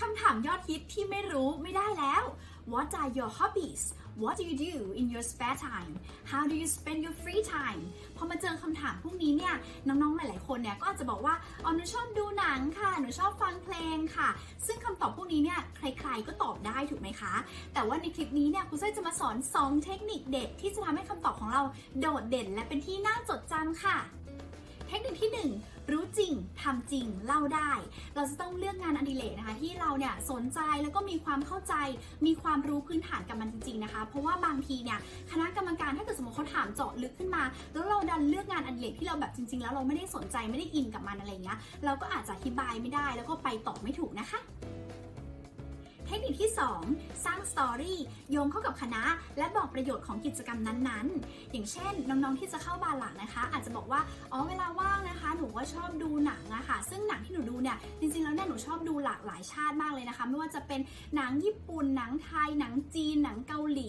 คำถามยอดฮิตที่ไม่รู้ไม่ได้แล้ว What are your hobbies What do you do in your spare time How do you spend your free time พอมาเจอคำถามพวกนี้เนี่ยน้องๆหลายๆคนเนี่ยก็อาจจะบอกว่าอ๋อหนูชอบดูหนังค่ะหนูชอบฟังเพลงค่ะ ซึ่งคำตอบพวกนี้เนี่ยใครๆก็ตอบได้ถูกไหมคะ แต่ว่าในคลิปนี้เนี่ยครูเซ้ยจะมาสอน 2 เทคนิคเด็ดที่จะทำให้คำตอบของเราโดดเด่น และเป็นที่น่าจดจำค่ะ เทคนิคที่ 1 รู้จริงทำจริงเล่าได้ เราจะต้องเลือกงานอดิเรกนะคะ ที่เราเนี่ยสนใจแล้วก็มีความเข้าใจ มีความรู้พื้นฐานกับมันจริงๆนะคะ เพราะว่าบางทีเนี่ยคณะกรรมการถ้าเกิดสมมติเขาถามเจาะลึกขึ้นมา แล้วเราดันเลือกงานอดิเรกที่เราแบบจริง ๆ แล้วเราไม่ได้สนใจไม่ได้อินกับมันอะไรเงี้ยเราก็อาจจะอธิบายไม่ได้แล้วก็ไปต่อไม่ถูกนะคะ เทคนิคที่ 2 สร้างสตอรี่โยงเข้ากับคณะ และบอกประโยชน์ของกิจกรรมนั้นๆ อย่างเช่น น้องๆที่จะเข้าบาหลักนะคะ อาจจะบอกว่าอ๋อเวลาว่างนะคะ หนูก็ชอบดูหนังอะค่ะ ซึ่งหนังที่หนูดูเนี่ยจริงๆแล้วเนี่ยหนูชอบดูหลากหลายชาติมากเลยนะคะ ไม่ว่าจะเป็นหนังญี่ปุ่นหนังไทย หนังจีน หนังเกาหลี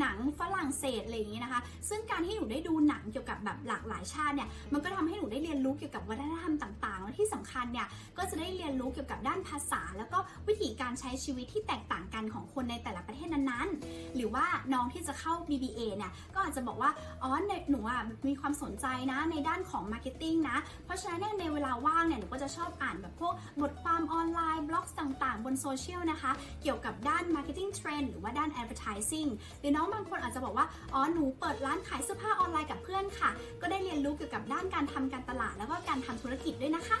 หนังฝรั่งเศสอะไรอย่างนี้นะคะ ซึ่งการที่หนูได้ดูหนังเกี่ยวกับแบบหลากหลายชาติเนี่ยมันก็ทำให้หนูได้เรียนรู้เกี่ยวกับวัฒนธรรมต่างๆ และที่สำคัญเนี่ยก็จะได้เรียนรู้เกี่ยวกับด้านภาษา แล้วก็วิธีการใช้ชีวิตที่แตกต่างกันของคนในแต่ละประเทศนั้นๆ หรือว่าน้องที่จะเข้า BBA เนี่ยก็อาจจะบอกว่าอ๋อในหนูอะมีความสนใจนะในด้านของ Marketing นะ เพราะฉะนั้นในเวลาว่างเนี่ยหนูก็จะชอบอ่านแบบพวกบทความออนไลน์ บล็อกต่างๆ บนโซเชียลนะคะ เกี่ยวกับด้าน Marketing Trend หรือว่าด้าน Advertising หรือน้องบางคนอาจจะบอกว่าอ๋อหนูเปิดร้านขายเสื้อผ้าออนไลน์กับเพื่อนค่ะ ก็ได้เรียนรู้เกี่ยวกับด้านการทำการตลาดแล้วก็การทำธุรกิจด้วยนะคะ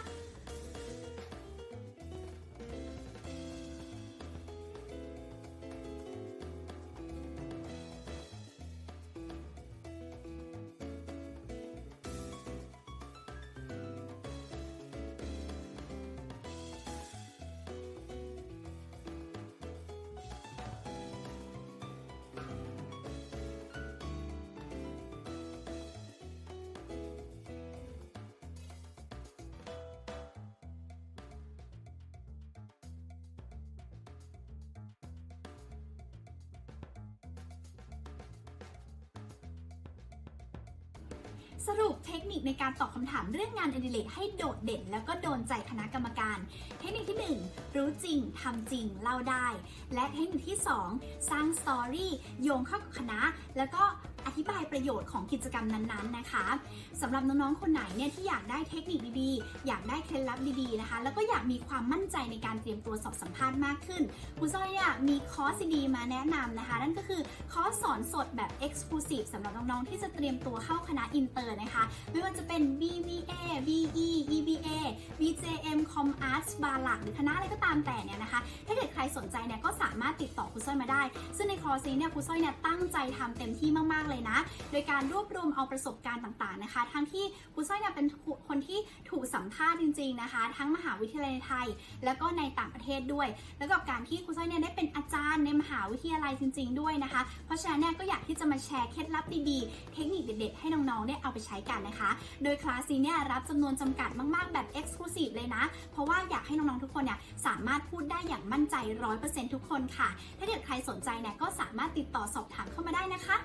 สรุปเทคนิคในการตอบคำถามเรื่องงานอดิเรกให้โดดเด่น แล้วก็โดนใจคณะกรรมการ เทคนิคที่ 1 รู้จริงทำจริงเล่าได้ และเทคนิคที่ 2 สร้างสตอรี่โยงเข้ากับคณะ แล้วก็ บายประโยชน์ของกิจกรรมนั้นๆนะคะสำหรับน้องๆคนไหนเนี่ยที่อยากได้เทคนิคดีๆ อยากได้เคล็ดลับดีๆนะคะ แล้วก็อยากมีความมั่นใจในการเตรียมตัวสอบสัมภาษณ์มากขึ้นครูซ้อยเนี่ยมีคอร์สดีๆมาแนะนำนะคะ นั่นก็คือคอร์สสอนสดแบบ Exclusive สำหรับน้องๆที่จะเตรียมตัวเข้าคณะอินเตอร์นะคะ ไม่ว่าจะเป็น BVA BE EBA BJM Com Arts บาหลักหรือคณะอะไรก็ตามแต่เนี่ยนะคะ ถ้าเกิดใครสนใจเนี่ยก็สามารถติดต่อครูสร้อยมาได้ ซึ่งในคอร์สนี้เนี่ยครูสร้อยเนี่ยตั้งใจทำเต็มที่มากๆเลยนะโดยการรวบรวมเอาประสบการณ์ต่างๆนะคะ ทั้งที่ครูสร้อยเนี่ยเป็นคนที่ถูกสัมภาษณ์จริง ๆนะคะ ทั้งมหาวิทยาลัยในไทย แล้วก็ในต่างประเทศด้วย แล้วกับการที่ครูสร้อยเนี่ยได้เป็นอาจารย์ในมหาวิทยาลัยจริง ๆ ด้วยนะคะ เพราะฉะนั้นเนี่ยก็อยากที่จะมาแชร์เคล็ดลับดีๆ เทคนิคเด็ดๆ ให้น้องๆเนี่ยเอาไปใช้กันนะคะ โดยคลาสนี้เนี่ยรับจำนวนจำกัดมากๆ แบบ Exclusive เลยนะ เพราะว่าอยากให้น้องๆทุกคนเนี่ยสามารถพูดได้อย่างมั่นใจ 100%ทุกคนค่ะ ถ้าเกิดใครสนใจเนี่ยก็สามารถติดต่อสอบถามเข้ามาได้นะคะ